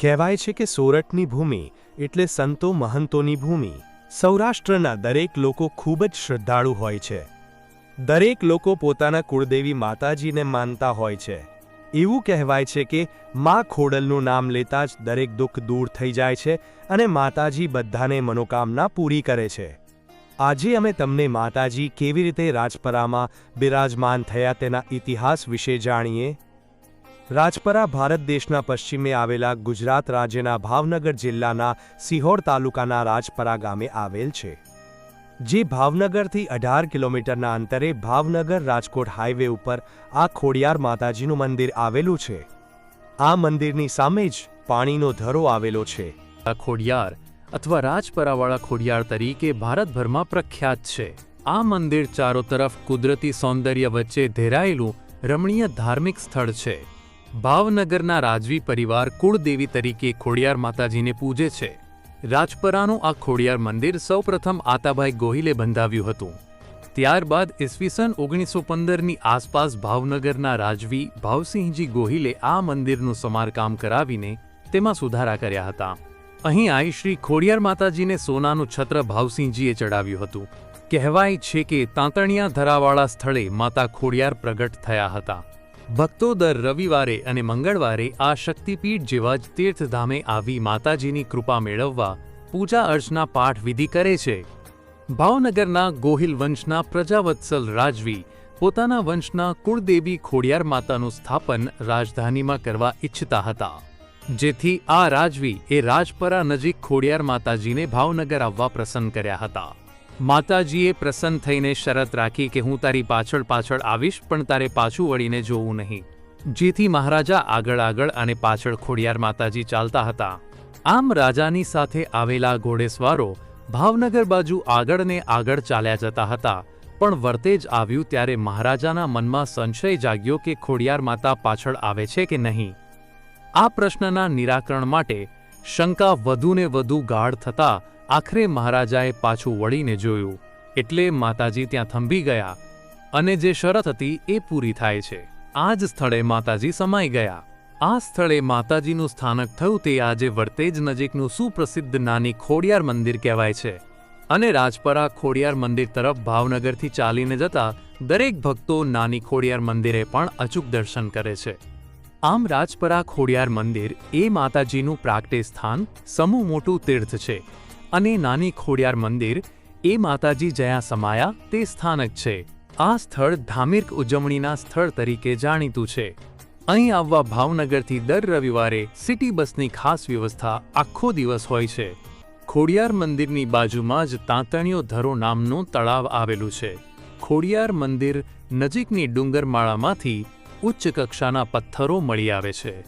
કહેવાય છે કે સોરઠની ભૂમિ એટલે સંતો મહંતોની ભૂમિ. સૌરાષ્ટ્રના દરેક લોકો ખૂબ જ શ્રદ્ધાળુ હોય છે. દરેક લોકો પોતાના કુળદેવી માતાજીને માનતા હોય છે. એવું કહેવાય છે કે મા ખોડલનું નામ લેતા જ દરેક દુઃખ દૂર થઈ જાય છે અને માતાજી બધાને મનોકામના પૂરી કરે છે. આજે અમે તમને માતાજી કેવી રીતે રાજપરામાં બિરાજમાન થયા તેના ઇતિહાસ વિશે જાણીએ? રાજપરા ભારત દેશના પશ્ચિમે આવેલા ગુજરાત રાજ્યના ભાવનગર જિલ્લાના સિહોર તાલુકાના રાજપરા ગામે આવેલ છે, જે ભાવનગરથી અઢાર કિલોમીટરના અંતરે ભાવનગર રાજકોટ હાઈવે ઉપર આ ખોડિયાર માતાજીનું મંદિર આવેલું છે. આ મંદિરની સામે જ પાણીનો ધરો આવેલો છે. આ ખોડિયાર અથવા રાજપરાવાળા ખોડિયાર તરીકે ભારતભરમાં પ્રખ્યાત છે. આ મંદિર ચારો તરફ કુદરતી સૌંદર્ય વચ્ચે ઘેરાયેલું રમણીય ધાર્મિક સ્થળ છે. ભાવનગરના રાજવી પરિવાર કુળદેવી તરીકે ખોડિયાર માતાજીને પૂજે છે. રાજપરાનું આ ખોડિયાર મંદિર સૌપ્રથમ આતાભાઈ ગોહિલે બંધાવ્યું હતું. ત્યારબાદ ઈસવીસન ઓગણીસો પંદરની આસપાસ ભાવનગરના રાજવી ભાવસિંહજી ગોહિલે આ મંદિરનું સમારકામ કરાવીને તેમાં સુધારા કર્યા હતા. અહીં આઈ શ્રી ખોડિયાર માતાજીને સોનાનું છત્ર ભાવસિંહજીએ ચડાવ્યું હતું. કહેવાય છે કે તાંતણિયા ધરાવાળા સ્થળે માતા ખોડિયાર પ્રગટ થયા હતા. ભક્તો દર રવિવારે અને મંગળવારે આ શક્તિપીઠ જેવા જ તીર્થધામે આવી માતાજીની કૃપા મેળવવા પૂજા અર્ચના પાઠ વિધિ કરે છે. ભાવનગરના ગોહિલ વંશના પ્રજાવત્સલ રાજવી પોતાના વંશના કુળદેવી ખોડિયાર માતાનું સ્થાપન રાજધાનીમાં કરવા ઈચ્છતા હતા. જેથી આ રાજવી એ રાજપરા નજીક ખોડિયાર માતાજીને ભાવનગર આવવા પ્રસન્ન કર્યા હતા. માતાજીએ પ્રસન્ન થઈને શરત રાખી કે હું તારી પાછળ પાછળ આવીશ, પણ તારે પાછું વળીને જોવું નહીં. જેથી મહારાજા આગળ આગળ અને પાછળ ખોડિયાર માતાજી ચાલતા હતા. આમ રાજાની સાથે આવેલા ઘોડેસવારો ભાવનગર બાજુ આગળ ને આગળ ચાલ્યા જતા હતા. પણ વર્તે જ આવ્યું ત્યારે મહારાજાના મનમાં સંશય જાગ્યો કે ખોડિયાર માતા પાછળ આવે છે કે નહીં. આ પ્રશ્નના નિરાકરણ માટે શંકા વધુને વધુ ગાઢ થતા આખરે મહારાજાએ પાછું વળીને જોયું, એટલે માતાજી ત્યાં થંભી ગયા અને જે શરત હતી એ પૂરી થાય છે. આ જ સ્થળે માતાજી સમાઈ ગયા. આ સ્થળે માતાજીનું સ્થાનક થયું તે આજે વર્તેજ નજીકનું સુપ્રસિદ્ધ નાની ખોડિયાર મંદિર કહેવાય છે અને રાજપરા ખોડિયાર મંદિર તરફ ભાવનગરથી ચાલીને જતા દરેક ભક્તો નાની ખોડિયાર મંદિરે પણ અચૂક દર્શન કરે છે. આમ રાજપરા ખોડિયાર મંદિર એ માતાજીનું પ્રાગટે સ્થાન સમૂહ મોટું તીર્થ છે. અને નાની ખોડિયાર મંદિર, એ માતાજી જ્યાં સમાયા, તે સ્થાનક છે. આ સ્થળ ધાર્મિક ઉજવણીના સ્થળ તરીકે જાણીતું છે. અહીં આવવા ભાવનગરથી દર રવિવારે સિટી બસની ખાસ વ્યવસ્થા આખો દિવસ હોય છે. ખોડિયાર મંદિરની બાજુમાં જ તાંતણીઓ ધરો નામનું તળાવ આવેલું છે. ખોડિયાર મંદિર નજીકની ડુંગરમાળામાંથી ઉચ્ચ કક્ષાના પથ્થરો મળી આવે છે.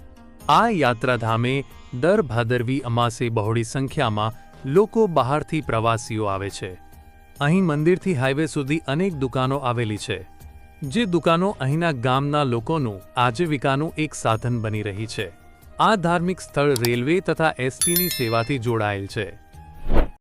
આ યાત્રાધામે દર ભાદરવી અમાસે બહોળી સંખ્યામાં લોકો બહારથી પ્રવાસીઓ આવે છે. અહીં મંદિરથી હાઈવે સુધી અનેક દુકાનો આવેલી છે, જે દુકાનો અહીંના ગામના લોકોનું, આજીવિકાનું એક સાધન બની રહી છે. આ ધાર્મિક સ્થળ રેલવે તથા એસટીની સેવાથી જોડાયેલ છે.